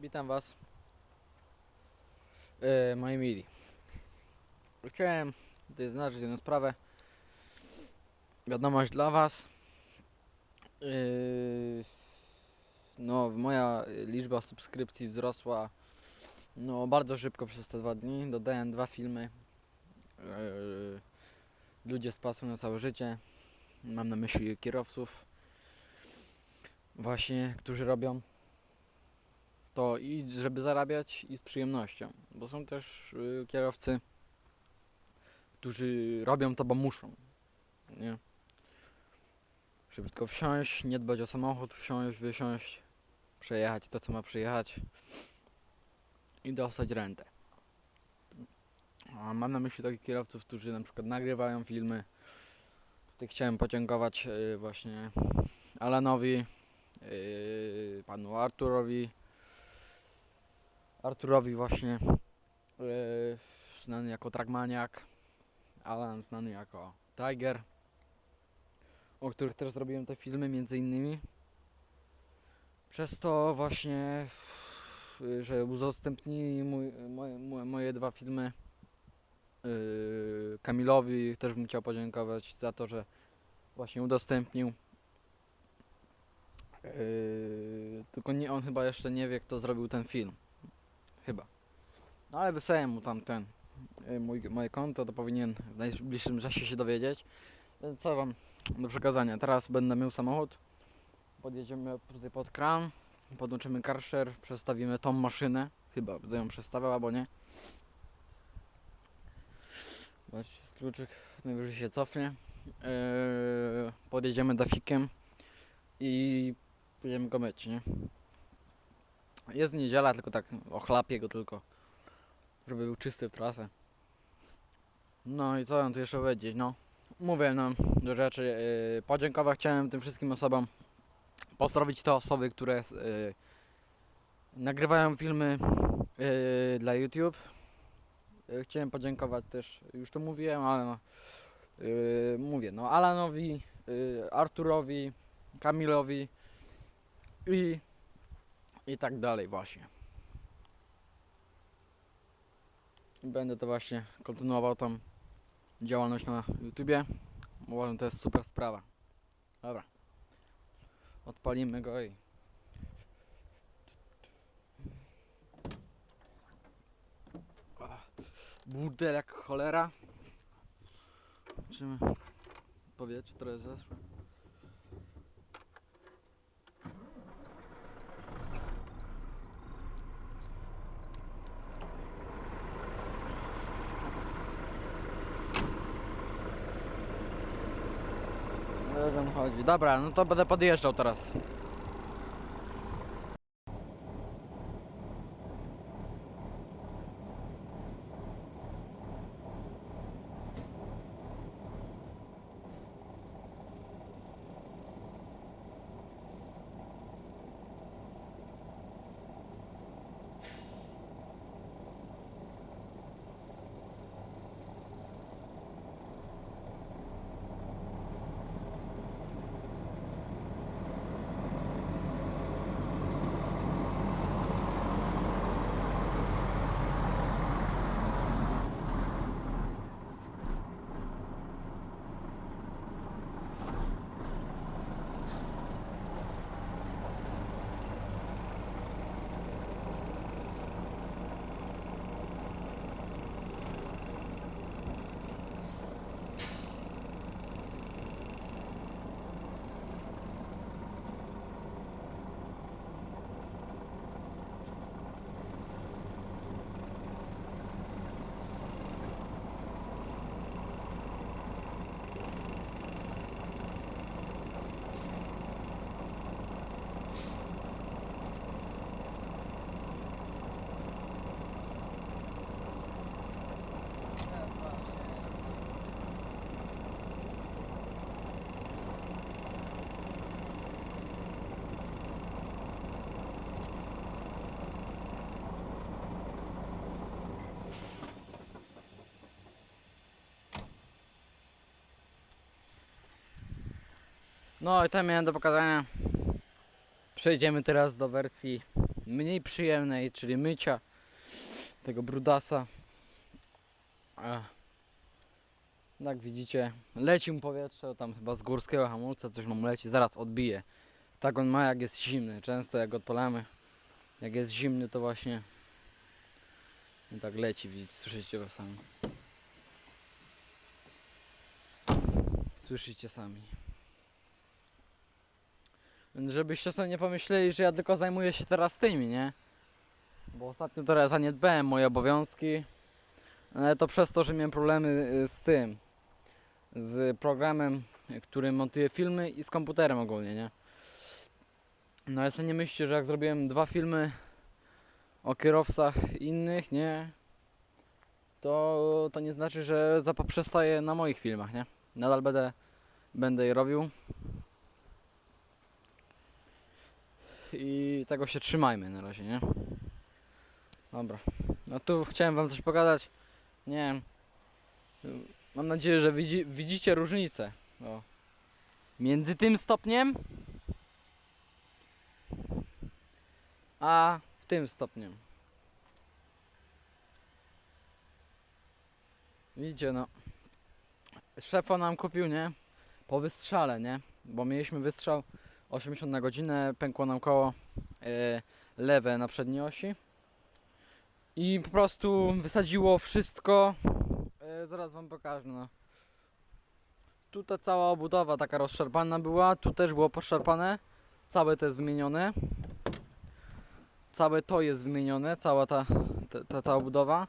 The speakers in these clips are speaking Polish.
Witam Was. E, moi mili. Chciałem tutaj znaczyć jedną sprawę. Wiadomość dla Was. E, no, moja liczba subskrypcji wzrosła no, bardzo szybko przez te dwa dni. Dodałem dwa filmy. E, ludzie z pasją na całe życie. Mam na myśli kierowców. Właśnie, którzy robią to i żeby zarabiać i z przyjemnością, bo są też y, kierowcy, którzy robią to, bo muszą, nie? Żeby tylko wsiąść, nie dbać o samochód, wsiąść, wysiąść, przejechać to, co ma przejechać i dostać rentę. A mam na myśli takich kierowców, którzy na przykład nagrywają filmy. Tutaj chciałem podziękować y, właśnie Alanowi, y, panu Arturowi, Arturowi właśnie yy, znany jako Trackmaniak, Alan znany jako Tiger, o których też zrobiłem te filmy między innymi. Przez to właśnie, yy, że udostępnili moje, moje dwa filmy yy, Kamilowi też bym chciał podziękować za to, że właśnie udostępnił. Yy, tylko nie, on chyba jeszcze nie wie, kto zrobił ten film. Chyba. No ale wysłałem mu tam ten y, mój, moje konto, to powinien w najbliższym czasie się dowiedzieć. Y, Co wam do przekazania? Teraz będę miał samochód. Podjedziemy tutaj pod kran, podłączymy karszer, przestawimy tą maszynę. Chyba będę ją przestawiał albo nie. Z kluczyk najwyżej się cofnie. Yy, podjedziemy dafikiem i będziemy go myć, nie? Jest niedziela, tylko tak ochlapię go tylko, żeby był czysty w trasę. No i co mam tu jeszcze powiedzieć, no. Mówię no, do rzeczy, yy, podziękować chciałem tym wszystkim osobom, pozdrowić te osoby, które yy, nagrywają filmy yy, dla YouTube. Yy, chciałem podziękować też, już to mówiłem, ale no, yy, mówię, no Alanowi, yy, Arturowi, Kamilowi i i tak dalej właśnie. Będę to właśnie kontynuował tą działalność na YouTubie. Uważam, to jest super sprawa. Dobra. Odpalimy go i... Burdel jak cholera. Zobaczymy. Powietrze trochę zeszło. O czym chodzi. Dobra, no to będę podjeżdżał teraz. No i to miałem do pokazania. Przejdziemy teraz do wersji mniej przyjemnej, czyli mycia tego brudasa. Jak widzicie, leci mu powietrze, tam chyba z górskiego hamulca coś mu leci, zaraz odbije. Tak on ma jak jest zimny. Często jak odpalamy, jak jest zimny to właśnie i tak leci, widzicie, słyszycie go sami. Słyszycie sami. Żebyście sobie nie pomyśleli, że ja tylko zajmuję się teraz tymi, nie? Bo ostatnio teraz zaniedbałem moje obowiązki. Ale to przez to, że miałem problemy y, z tym. Z programem, który montuje filmy i z komputerem ogólnie, nie? No ale sobie nie myślcie, że jak zrobiłem dwa filmy o kierowcach innych, nie? To, to nie znaczy, że zapoprzestaję na moich filmach, nie? Nadal będę, będę je robił. I tego się trzymajmy na razie, nie? Dobra. No tu chciałem wam coś pogadać. Nie wiem. Mam nadzieję, że widzi, widzicie różnicę. O. Między tym stopniem a tym stopniem. Widzicie, no. Szefa nam kupił, nie? Po wystrzale, nie? Bo mieliśmy wystrzał 80 na godzinę, pękło nam koło e, lewe na przedniej osi. I po prostu wysadziło wszystko. E, zaraz wam pokażę, no. Tu ta cała obudowa taka rozszarpana była, tu też było poszarpane. Całe to jest wymienione. Całe to jest wymienione, cała ta, ta, ta, ta obudowa.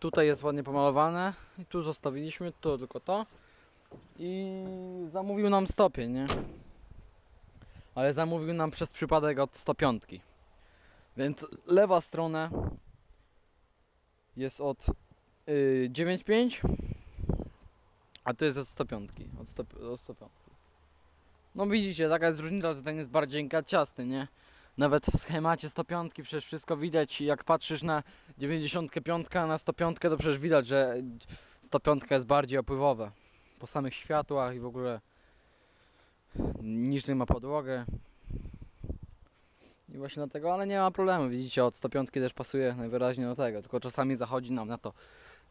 Tutaj jest ładnie pomalowane. I tu zostawiliśmy, tu tylko to. I zamówił nam stopień, nie? Ale zamówił nam przez przypadek od 105. Więc lewa strona jest od y, 9,5 a to jest od 105. Od, 100, od 105. No widzicie, taka jest różnica, że ten jest bardziej gaciasty, nie? Nawet w schemacie 105 przecież wszystko widać. Jak patrzysz na 95, a na 105, to przecież widać, że 105 jest bardziej opływowa. Po samych światłach i w ogóle niżej ma podłogę. I właśnie dlatego, ale nie ma problemu. Widzicie, od 105 też pasuje najwyraźniej do tego. Tylko czasami zachodzi nam na to.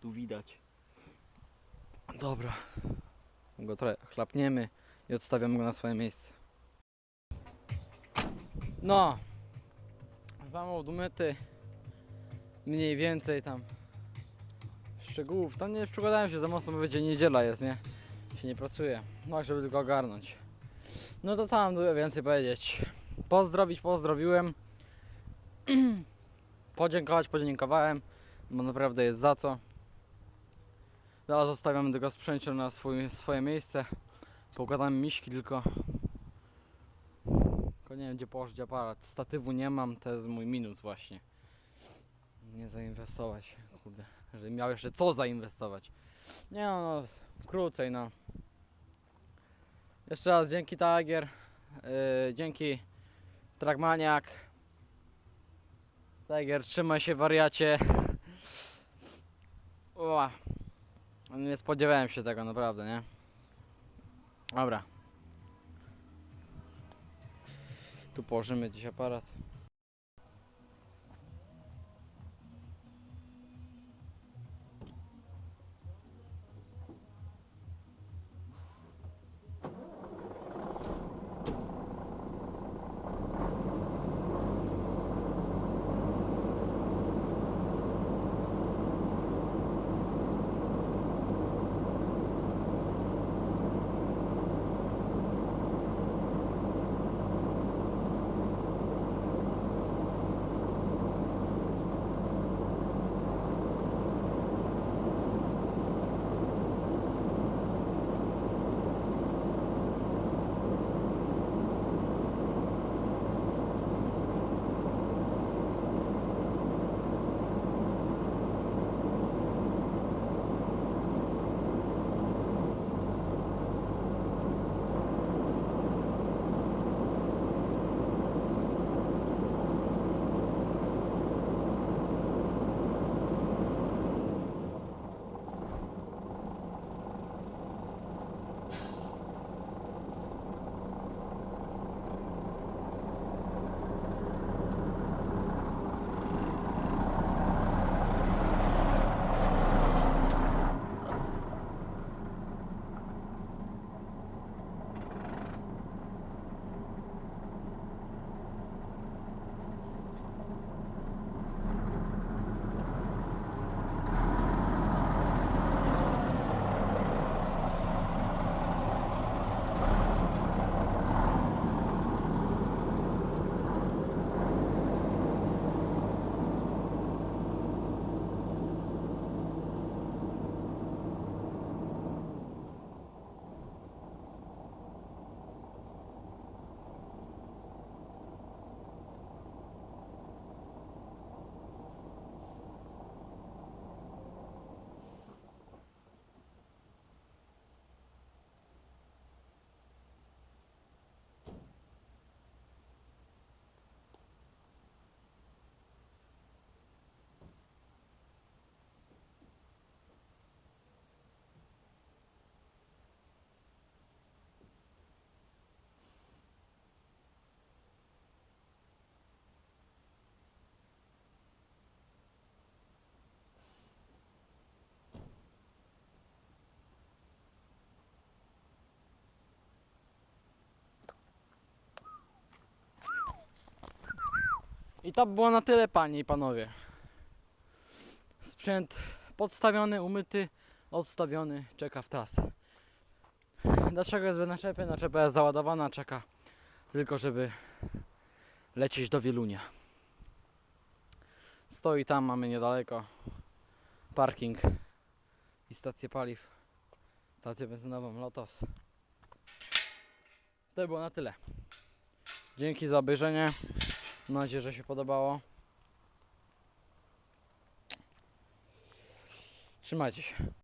Tu widać. Dobra. Go trochę chlapniemy i odstawiamy go na swoje miejsce. No. Samochód umyty. Mniej więcej tam. Szczegółów. Tam nie przykładałem się za mocno, bo będzie niedziela jest, nie? Się nie pracuje. No, żeby tylko ogarnąć. No to tam dużo więcej powiedzieć. Pozdrowić, pozdrowiłem. Podziękować, podziękowałem. Bo naprawdę jest za co. Teraz zostawiamy tego sprzęcia na swój, swoje miejsce. Poukładamy miśki tylko. Tylko nie wiem gdzie położyć aparat. Statywu nie mam, to jest mój minus właśnie. Nie zainwestować, kurde. Że miał jeszcze co zainwestować. Nie no, no krócej no. Jeszcze raz dzięki Tiger. Yy, dzięki Trackmaniak. Tiger, trzymaj się wariacie. Ua. Nie spodziewałem się tego naprawdę, nie? Dobra. Tu położymy dziś aparat. I to było na tyle, panie i panowie. Sprzęt podstawiony, umyty, odstawiony, czeka w trasę. Dlaczego jest bez naczepy? Naczepa jest załadowana, czeka tylko, żeby lecieć do Wielunia. Stoi tam, mamy niedaleko parking i stację paliw, stację benzynową Lotos. To było na tyle. Dzięki za obejrzenie. Mam nadzieję, że się podobało. Trzymajcie się.